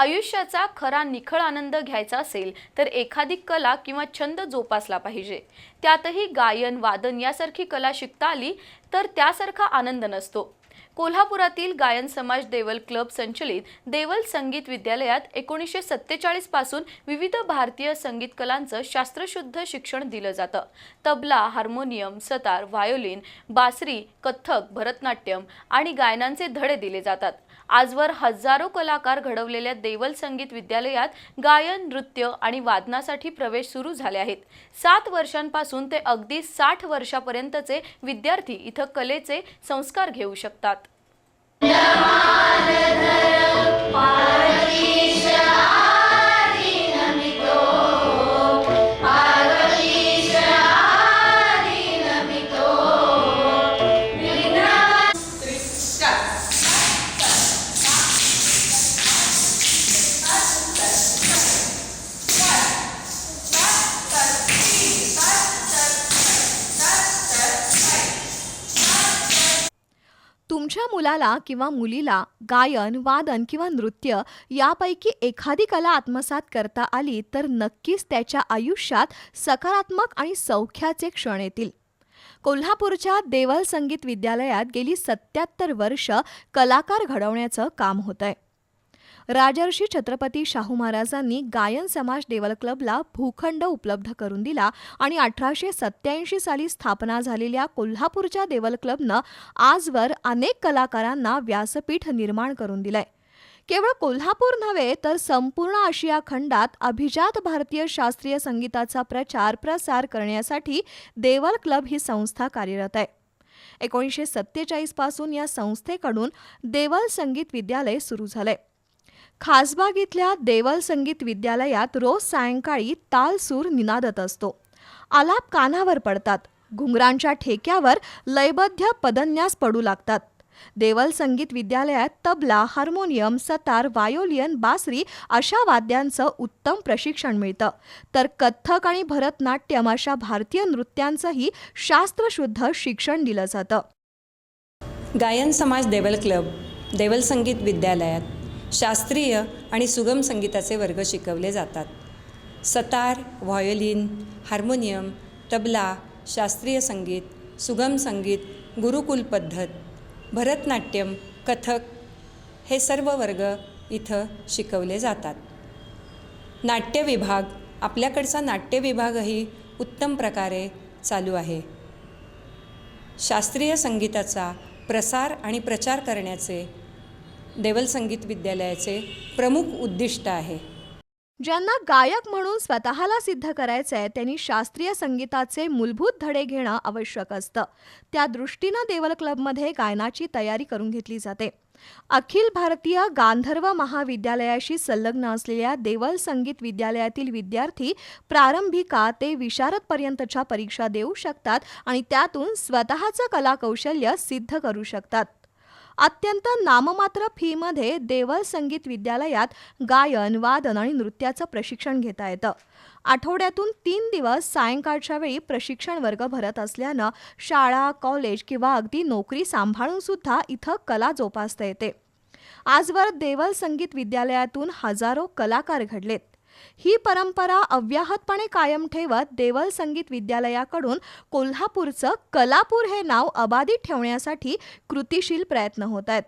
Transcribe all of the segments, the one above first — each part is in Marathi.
आयुष्याचा खरा निखळ आनंद घ्यायचा असेल तर एखादी कला किंवा छंद जोपासला पाहिजे. त्यातही गायन वादन यासारखी कला शिकता आली तर त्यासारखा आनंद नसतो. कोल्हापुरातील गायन समाज देवल क्लब संचलित देवल संगीत विद्यालयात एकोणीसशे सत्तेचाळीसपासून विविध भारतीय संगीत कलांचं शास्त्रशुद्ध शिक्षण दिलं जातं. तबला हार्मोनियम सतार व्हायोलिन बासरी कथ्थक भरतनाट्यम आणि गायनांचे धडे दिले जातात. आजवर हजारो कलाकार घडवलेल्या देवल संगीत विद्यालयात गायन नृत्य आणि वादनासाठी प्रवेश सुरू झाले आहेत. सात वर्षांपासून ते अगदी साठ वर्षापर्यंतचे विद्यार्थी इथं कलेचे संस्कार घेऊ शकतात. Yeah. तुमच्या मुलाला किंवा मुलीला गायन वादन किंवा नृत्य यापैकी एखादी कला आत्मसात करता आली तर नक्कीच त्याच्या आयुष्यात सकारात्मक आणि सौख्याचे क्षण येतील. कोल्हापूरच्या देवल संगीत विद्यालयात गेली सत्याहत्तर वर्ष कलाकार घडवण्याचं काम होतंय. आहे राजर्षी छत्रपती शाहू महाराजांनी गायन समाज देवल क्लबला भूखंड उपलब्ध करून दिला आणि अठराशे सत्याऐंशी साली स्थापना झालेल्या कोल्हापूरच्या देवल क्लबनं आजवर अनेक कलाकारांना व्यासपीठ निर्माण करून दिलंय. केवळ कोल्हापूर नव्हे तर संपूर्ण आशिया खंडात अभिजात भारतीय शास्त्रीय संगीताचा प्रचार प्रसार करण्यासाठी देवल क्लब ही संस्था कार्यरत आहे. एकोणीसशे सत्तेचाळीसपासून या संस्थेकडून देवल संगीत विद्यालय सुरू झालंय. खासबाग इथल्या देवल संगीत विद्यालयात रोज सायंकाळी ताल सूर निनादत असतो. आलाप कानावर पडतात. घुंगरांच्या ठेक्यावर लयबद्ध पदन्यास पडू लागतात. देवल संगीत विद्यालयात तबला हार्मोनियम सतार वायोलियन बासरी अशा वाद्यांचं उत्तम प्रशिक्षण मिळतं. तर कथ्थक आणि भरतनाट्यम अशा भारतीय नृत्यांचंही शास्त्रशुद्ध शिक्षण दिलं जातं. गायन समाज देवल क्लब देवल संगीत विद्यालयात. शास्त्रीय आणि सुगम संगीताचे वर्ग शिकवले जातात. सतार व्हायोलिन हार्मोनियम तबला शास्त्रीय संगीत सुगम संगीत गुरुकुल पद्धत भरतनाट्यम कथक हे सर्व वर्ग इथं शिकवले जातात. नाट्य विभाग आपल्याकडचा नाट्य विभागही उत्तम प्रकारे चालू आहे. शास्त्रीय संगीताचा प्रसार आणि प्रचार करण्याचे देवल संगीत विद्यालयाचे प्रमुख उद्दिष्ट आहे. ज्यांना गायक म्हणून स्वतःला सिद्ध करायचं आहे त्यांनी शास्त्रीय संगीताचे मूलभूत धडे घेणं आवश्यक असतं. त्या दृष्टीनं देवल क्लबमध्ये गायनाची तयारी करून घेतली जाते. अखिल भारतीय गांधर्व महाविद्यालयाशी संलग्न असलेल्या देवल संगीत विद्यालयातील विद्यार्थी प्रारंभिका ते विशारदपर्यंतच्या परीक्षा देऊ शकतात आणि त्यातून स्वतःचं कलाकौशल्य सिद्ध करू शकतात. अत्यंत नाममात्र फीमध्ये देवल संगीत विद्यालयात गायन वादन आणि नृत्याचं प्रशिक्षण घेता येतं. आठवड्यातून तीन दिवस सायंकाळच्या वेळी प्रशिक्षण वर्ग भरत असल्यानं शाळा कॉलेज किंवा अगदी नोकरी सांभाळून सुद्धा इथं कला जोपासता येते. आजवर देवल संगीत विद्यालयातून हजारो कलाकार घडलेत. ही परंपरा अव्याहतपणे कायम ठेवत देवल संगीत विद्यालयाकडून कोल्हापूरचं कलापूर हे नाव अबाधित ठेवण्यासाठी कृतिशील प्रयत्न होत आहेत.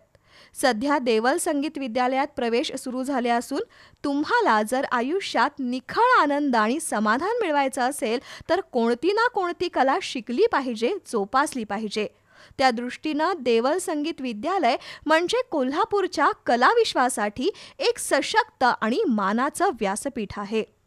सध्या देवल संगीत विद्यालयात प्रवेश सुरू झाले असून तुम्हाला जर आयुष्यात निखळ आनंद आणि समाधान मिळवायचं असेल तर कोणती ना कोणती कला शिकली पाहिजे जोपासली पाहिजे. त्या दृष्टीनं देवल संगीत विद्यालय म्हणजे कोल्हापूरच्या कलाविश्वासाठी एक सशक्त आणि मानाचं व्यासपीठ आहे.